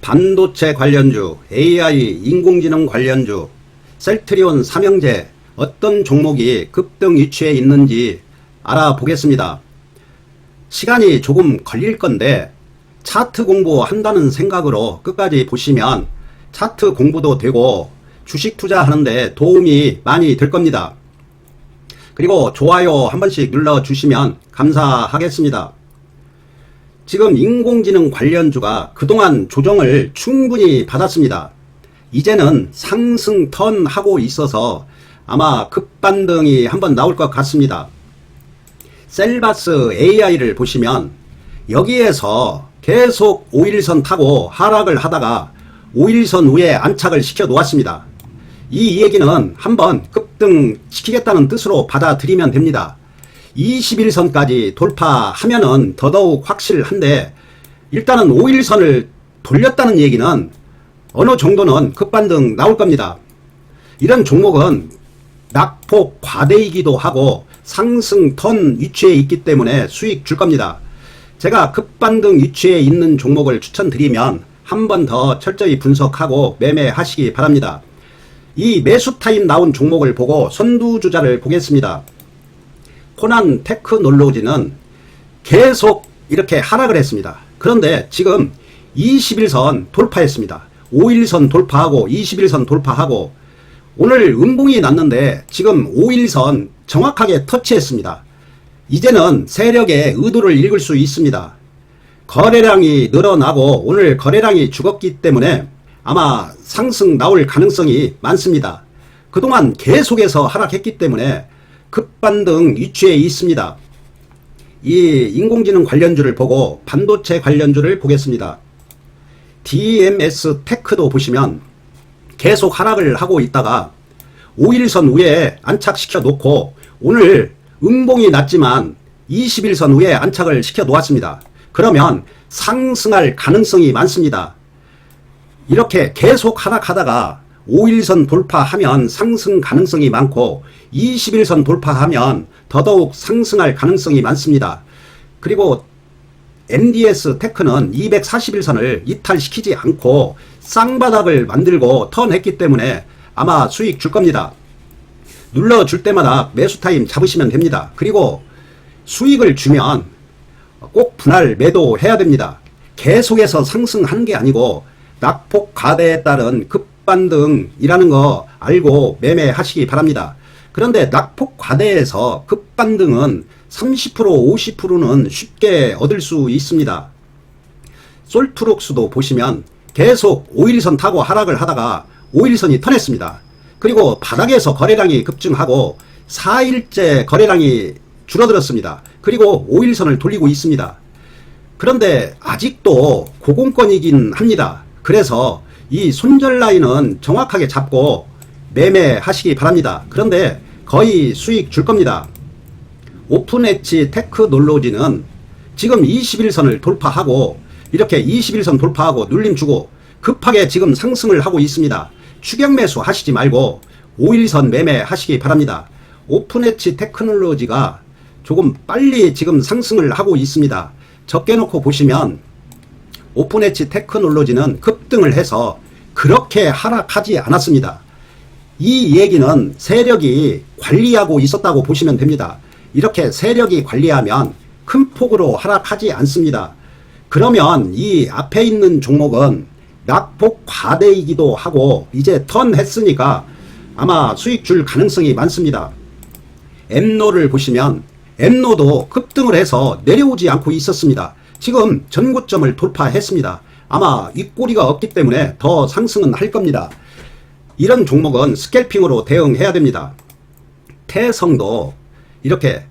반도체 관련주, AI, 인공지능 관련주, 셀트리온 삼형제 어떤 종목이 급등 위치에 있는지 알아보겠습니다. 시간이 조금 걸릴 건데 차트 공부한다는 생각으로 끝까지 보시면 차트 공부도 되고 주식 투자하는데 도움이 많이 될 겁니다. 그리고 좋아요 한 번씩 눌러주시면 감사하겠습니다. 지금 인공지능 관련주가 그동안 조정을 충분히 받았습니다. 이제는 상승 턴 하고 있어서 아마 급반등이 한번 나올 것 같습니다. 셀바스 AI를 보시면 여기에서 계속 5일선 타고 하락을 하다가 5일선 위에 안착을 시켜 놓았습니다. 이 얘기는 한번 급등 시키겠다는 뜻으로 받아들이면 됩니다. 21선까지 돌파하면은 더더욱 확실한데 일단은 5일선을 돌렸다는 얘기는 어느 정도는 급반등 나올 겁니다. 이런 종목은 낙폭 과대이기도 하고 상승 턴 위치에 있기 때문에 수익 줄 겁니다. 제가 급반등 위치에 있는 종목을 추천드리면 한 번 더 철저히 분석하고 매매하시기 바랍니다. 이 매수 타임 나온 종목을 보고 선두주자를 보겠습니다. 코난 테크놀로지는 계속 이렇게 하락을 했습니다. 그런데 지금 21선 돌파했습니다. 5일선 돌파하고 21선 돌파하고 오늘 음봉이 났는데 지금 5일선 정확하게 터치했습니다. 이제는 세력의 의도를 읽을 수 있습니다. 거래량이 늘어나고 오늘 거래량이 죽었기 때문에 아마 상승 나올 가능성이 많습니다. 그동안 계속해서 하락했기 때문에 급반등 위치에 있습니다. 이 인공지능 관련주를 보고 반도체 관련주를 보겠습니다. DMS 테크도 보시면 계속 하락을 하고 있다가 5일선 위에 안착시켜 놓고 오늘 음봉이 났지만 21선 위에 안착을 시켜 놓았습니다. 그러면 상승할 가능성이 많습니다. 이렇게 계속 하락하다가 5일선 돌파하면 상승 가능성이 많고 21선 돌파하면 더더욱 상승할 가능성이 많습니다. 그리고 MDS 테크는 241선을 이탈시키지 않고 쌍바닥을 만들고 턴했기 때문에 아마 수익 줄 겁니다. 눌러줄 때마다 매수 타임 잡으시면 됩니다. 그리고 수익을 주면 꼭 분할 매도해야 됩니다. 계속해서 상승하는 게 아니고 낙폭 가대에 따른 급 반등이라는 거 알고 매매하시기 바랍니다. 그런데 낙폭 과대에서 급반등은 30% 50%는 쉽게 얻을 수 있습니다. 솔트록스도 보시면 계속 5일선 타고 하락을 하다가 5일선이 턴했습니다. 그리고 바닥에서 거래량이 급증하고 4일째 거래량이 줄어들었습니다. 그리고 5일선을 돌리고 있습니다. 그런데 아직도 고공권이긴 합니다. 그래서 이 손절 라인은 정확하게 잡고 매매하시기 바랍니다. 그런데 거의 수익 줄 겁니다. 오픈엣지 테크놀로지는 지금 21선을 돌파하고 이렇게 21선 돌파하고 눌림 주고 급하게 지금 상승을 하고 있습니다. 추격 매수 하시지 말고 5일선 매매 하시기 바랍니다. 오픈엣지 테크놀로지가 조금 빨리 지금 상승을 하고 있습니다. 적게 놓고 보시면 오픈엣지 테크놀로지는 급 등을 해서 그렇게 하락하지 않았습니다. 이 얘기는 세력이 관리하고 있었다고 보시면 됩니다. 이렇게 세력이 관리하면 큰 폭으로 하락하지 않습니다. 그러면 이 앞에 있는 종목은 낙폭 과대이기도 하고 이제 턴 했으니까 아마 수익 줄 가능성이 많습니다. 엠노를 보시면 엠노도 급등을 해서 내려오지 않고 있었습니다. 지금 전고점을 돌파했습니다. 아마 윗꼬리가 없기 때문에 더 상승은 할 겁니다. 이런 종목은 스캘핑으로 대응해야 됩니다. 태성도 이렇게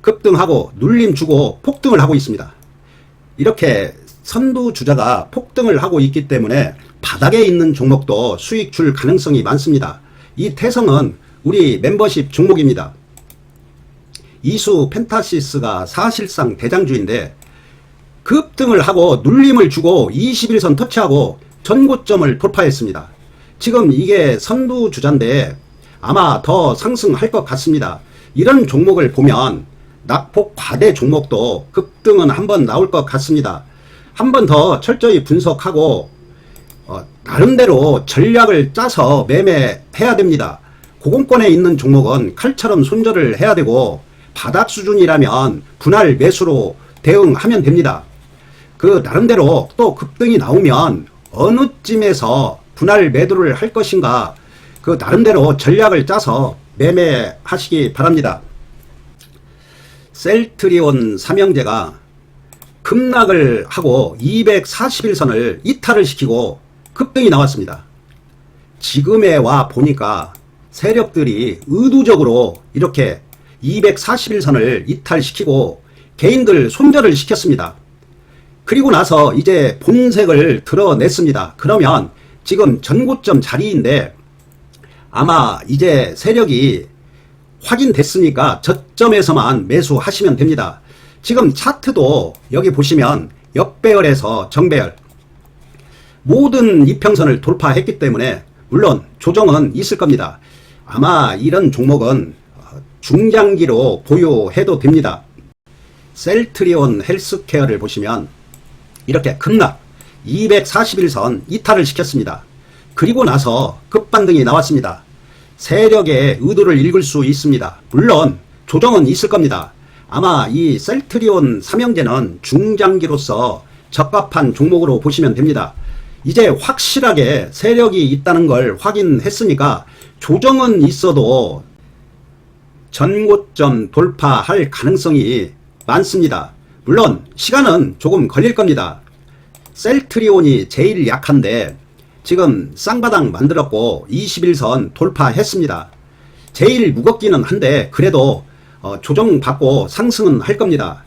급등하고 눌림 주고 폭등을 하고 있습니다. 이렇게 선두 주자가 폭등을 하고 있기 때문에 바닥에 있는 종목도 수익 줄 가능성이 많습니다. 이 태성은 우리 멤버십 종목입니다. 이수 펜타시스가 사실상 대장주인데 급등을 하고 눌림을 주고 21선 터치하고 전고점을 돌파했습니다. 지금 이게 선두 주자인데 아마 더 상승할 것 같습니다. 이런 종목을 보면 낙폭 과대 종목도 급등은 한번 나올 것 같습니다. 한 번 더 철저히 분석하고 나름대로 전략을 짜서 매매해야 됩니다. 고공권에 있는 종목은 칼처럼 손절을 해야 되고 바닥 수준이라면 분할 매수로 대응하면 됩니다. 그 나름대로 또 급등이 나오면 어느 쯤에서 분할 매도를 할 것인가 그 나름대로 전략을 짜서 매매하시기 바랍니다. 셀트리온 삼형제가 급락을 하고 241선을 이탈을 시키고 급등이 나왔습니다. 지금에 와 보니까 세력들이 의도적으로 이렇게 241선을 이탈시키고 개인들 손절을 시켰습니다. 그리고 나서 이제 본색을 드러냈습니다. 그러면 지금 전고점 자리인데 아마 이제 세력이 확인됐으니까 저점에서만 매수하시면 됩니다. 지금 차트도 여기 보시면 역배열에서 정배열 모든 이평선을 돌파했기 때문에 물론 조정은 있을 겁니다. 아마 이런 종목은 중장기로 보유해도 됩니다. 셀트리온 헬스케어를 보시면 이렇게 급락 241선 이탈을 시켰습니다. 그리고 나서 급반등이 나왔습니다. 세력의 의도를 읽을 수 있습니다. 물론 조정은 있을 겁니다. 아마 이 셀트리온 삼형제는 중장기로서 적합한 종목으로 보시면 됩니다. 이제 확실하게 세력이 있다는 걸 확인했으니까 조정은 있어도 전고점 돌파할 가능성이 많습니다. 물론 시간은 조금 걸릴 겁니다. 셀트리온이 제일 약한데 지금 쌍바닥 만들었고 21선 돌파했습니다. 제일 무겁기는 한데 그래도 어, 조정받고 상승은 할 겁니다.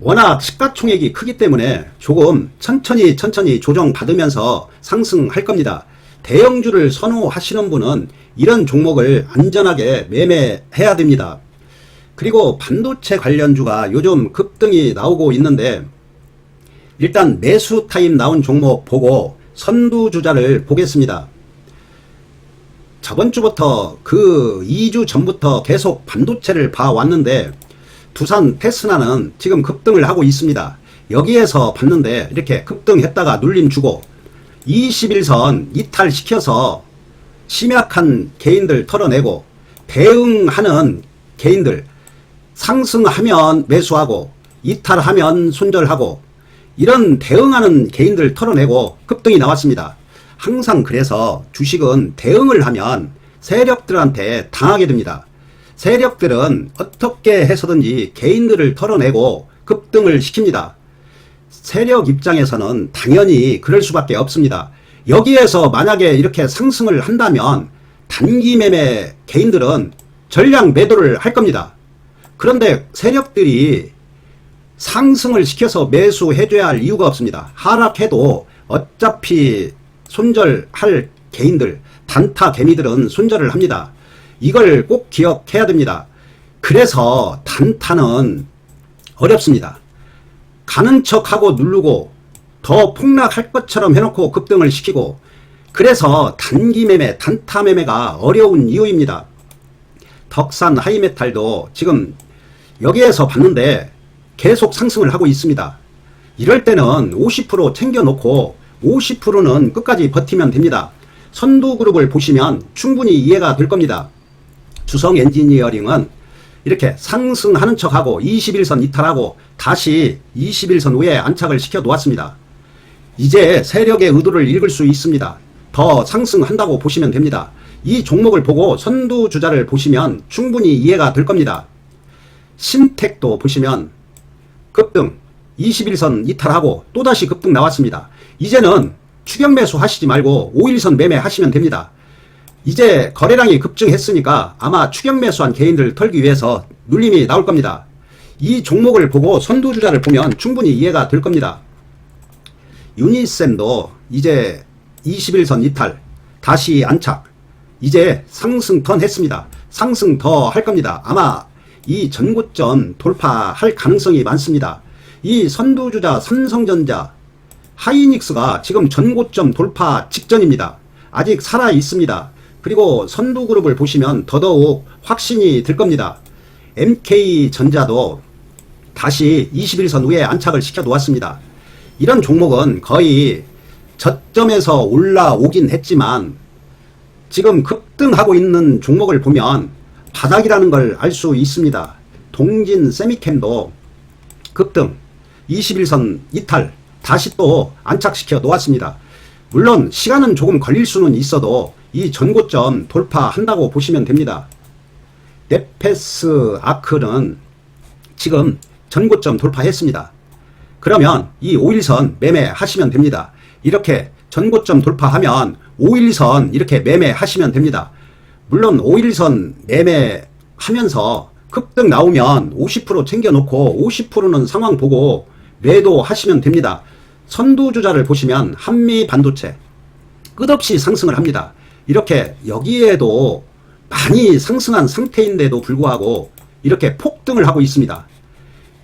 워낙 시가총액이 크기 때문에 조금 천천히 천천히 조정받으면서 상승할 겁니다. 대형주를 선호하시는 분은 이런 종목을 안전하게 매매해야 됩니다. 그리고 반도체 관련주가 요즘 급등이 나오고 있는데 일단 매수 타임 나온 종목 보고 선두주자를 보겠습니다. 저번 주부터 그 2주 전부터 계속 반도체를 봐왔는데 두산 테스나는 지금 급등을 하고 있습니다. 여기에서 봤는데 이렇게 급등했다가 눌림 주고 21선 이탈시켜서 심약한 개인들 털어내고 대응하는 개인들 상승하면 매수하고 이탈하면 손절하고 이런 대응하는 개인들 털어내고 급등이 나왔습니다. 항상 그래서 주식은 대응을 하면 세력들한테 당하게 됩니다. 세력들은 어떻게 해서든지 개인들을 털어내고 급등을 시킵니다. 세력 입장에서는 당연히 그럴 수밖에 없습니다. 여기에서 만약에 이렇게 상승을 한다면 단기 매매 개인들은 전량 매도를 할 겁니다. 그런데 세력들이 상승을 시켜서 매수해줘야 할 이유가 없습니다. 하락해도 어차피 손절할 개인들, 단타 개미들은 손절을 합니다. 이걸 꼭 기억해야 됩니다. 그래서 단타는 어렵습니다. 가는 척하고 누르고 더 폭락할 것처럼 해놓고 급등을 시키고 그래서 단기 매매, 단타 매매가 어려운 이유입니다. 덕산 하이메탈도 지금 여기에서 봤는데 계속 상승을 하고 있습니다. 이럴 때는 50% 챙겨놓고 50%는 끝까지 버티면 됩니다. 선두그룹을 보시면 충분히 이해가 될 겁니다. 주성 엔지니어링은 이렇게 상승하는 척하고 21선 이탈하고 다시 21선 위에 안착을 시켜 놓았습니다. 이제 세력의 의도를 읽을 수 있습니다. 더 상승한다고 보시면 됩니다. 이 종목을 보고 선두주자를 보시면 충분히 이해가 될 겁니다. 신택도 보시면 급등 21선 이탈하고 또다시 급등 나왔습니다. 이제는 추격 매수 하시지 말고 5일선 매매 하시면 됩니다. 이제 거래량이 급증했으니까 아마 추격 매수한 개인들 털기 위해서 눌림이 나올 겁니다. 이 종목을 보고 선두주자를 보면 충분히 이해가 될 겁니다. 유니쌤도 이제 21선 이탈, 다시 안착, 이제 상승 턴 했습니다. 상승 더 할 겁니다. 아마 이 전고점 돌파할 가능성이 많습니다. 이 선두주자 삼성전자, 하이닉스가 지금 전고점 돌파 직전입니다. 아직 살아 있습니다. 그리고 선두그룹을 보시면 더더욱 확신이 들 겁니다. MK전자도 다시 21선 위에 안착을 시켜 놓았습니다. 이런 종목은 거의 저점에서 올라오긴 했지만 지금 급등하고 있는 종목을 보면 바닥이라는 걸 알 수 있습니다. 동진 세미캠도 급등 21선 이탈 다시 또 안착시켜 놓았습니다. 물론 시간은 조금 걸릴 수는 있어도 이 전고점 돌파한다고 보시면 됩니다. 네페스 아크는 지금 전고점 돌파했습니다. 그러면 이 5일선 매매하시면 됩니다. 이렇게 전고점 돌파하면 5일선 이렇게 매매하시면 됩니다. 물론 5일선 매매하면서 급등 나오면 50% 챙겨놓고 50%는 상황 보고 매도하시면 됩니다. 선두주자를 보시면 한미 반도체 끝없이 상승을 합니다. 이렇게 여기에도 많이 상승한 상태인데도 불구하고 이렇게 폭등을 하고 있습니다.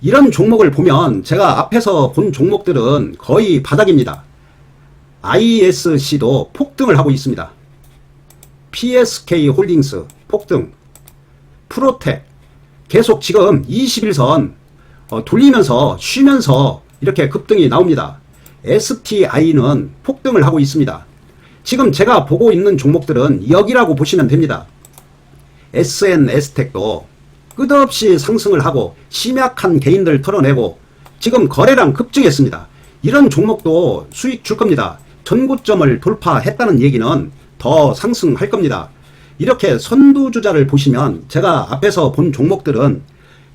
이런 종목을 보면 제가 앞에서 본 종목들은 거의 바닥입니다. ISC도 폭등을 하고 있습니다. PSK 홀딩스 폭등, 프로텍 계속 지금 21선 어, 돌리면서 쉬면서 이렇게 급등이 나옵니다. STI는 폭등을 하고 있습니다. 지금 제가 보고 있는 종목들은 여기라고 보시면 됩니다. SNS텍도 끝없이 상승을 하고 심약한 개인들 털어내고 지금 거래량 급증했습니다. 이런 종목도 수익 줄 겁니다. 전고점을 돌파했다는 얘기는 더 상승할 겁니다. 이렇게 선두주자를 보시면 제가 앞에서 본 종목들은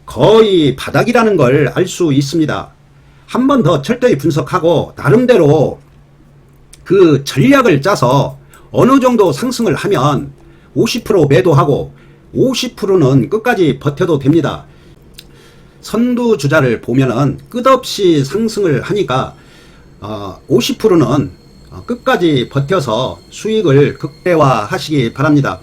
거의 바닥이라는 걸 알 수 있습니다. 한 번 더 철저히 분석하고 나름대로 그 전략을 짜서 어느 정도 상승을 하면 50% 매도하고 50%는 끝까지 버텨도 됩니다. 선두 주자를 보면은 끝없이 상승을 하니까 어, 50%는 끝까지 버텨서 수익을 극대화하시기 바랍니다.